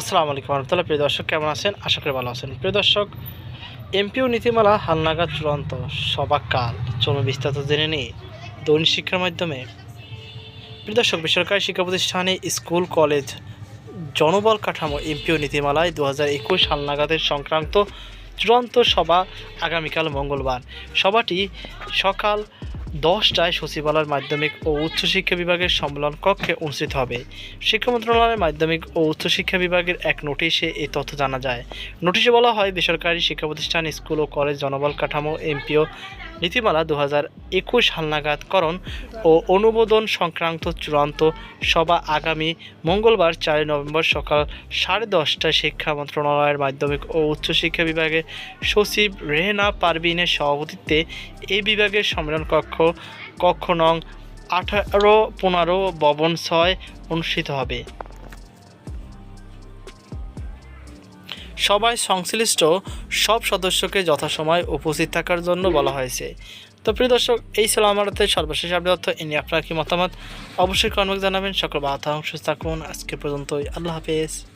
আসসালামু আলাইকুম রহমতুল্লাহ। প্রিয় দর্শক, কেমন আছেন? আশা করি ভালো আছেন। প্রিয় দর্শক, এমপিও নীতিমালা হালনাগাদ চূড়ান্ত সবাকাল চলুন বিস্তারিত জেনে নিই। দৈনিক শিক্ষার মাধ্যমে। প্রিয় দর্শক, বেসরকারি শিক্ষা প্রতিষ্ঠানে স্কুল, কলেজ জনবল কাঠামো এমপিও নীতিমালায় দু হাজার একুশ হালনাগাদের সংক্রান্ত চূড়ান্ত সভা আগামীকাল মঙ্গলবার। সভাটি সকাল দশটায় সচিবালয়ের মাধ্যমিক ও উচ্চশিক্ষা বিভাগের সম্মেলন কক্ষে অনুষ্ঠিত হবে। শিক্ষা মন্ত্রণালয়ের মাধ্যমিক ও উচ্চশিক্ষা বিভাগের এক নোটিশে এই তথ্য জানা যায়। নোটিশে বলা হয়, বেসরকারি শিক্ষা প্রতিষ্ঠান স্কুল ও কলেজ জনবল কাঠামো, এমপিও নীতিমালা দু হাজার একুশ হালনাগাদকরণ ও অনুমোদন সংক্রান্ত চূড়ান্ত সভা আগামী মঙ্গলবার চারই নভেম্বর সকাল সাড়ে দশটায় শিক্ষা মন্ত্রণালয়ের মাধ্যমিক ও উচ্চশিক্ষা বিভাগের সচিব রেহনা পারভিনের সভাপতিত্বে এই বিভাগের সম্মেলন কক্ষ কক্ষ নং আঠারো পনেরো ভবন ছয় অনুষ্ঠিত হবে। সবাই সংশ্লিষ্ট সব সদস্যকে যথাসময় উপস্থিত থাকার জন্য বলা হয়েছে। তো প্রিয় দর্শক, এই ছিল আমার সর্বশেষ আপডেট তথ্য। এ নিয়ে আপনার কি মতামত? অবশ্যই কর্মক জানাবেন। সকল বাধা সুস্থ থাকুন। আজকে পর্যন্তই। আল্লাহ হাফেজ।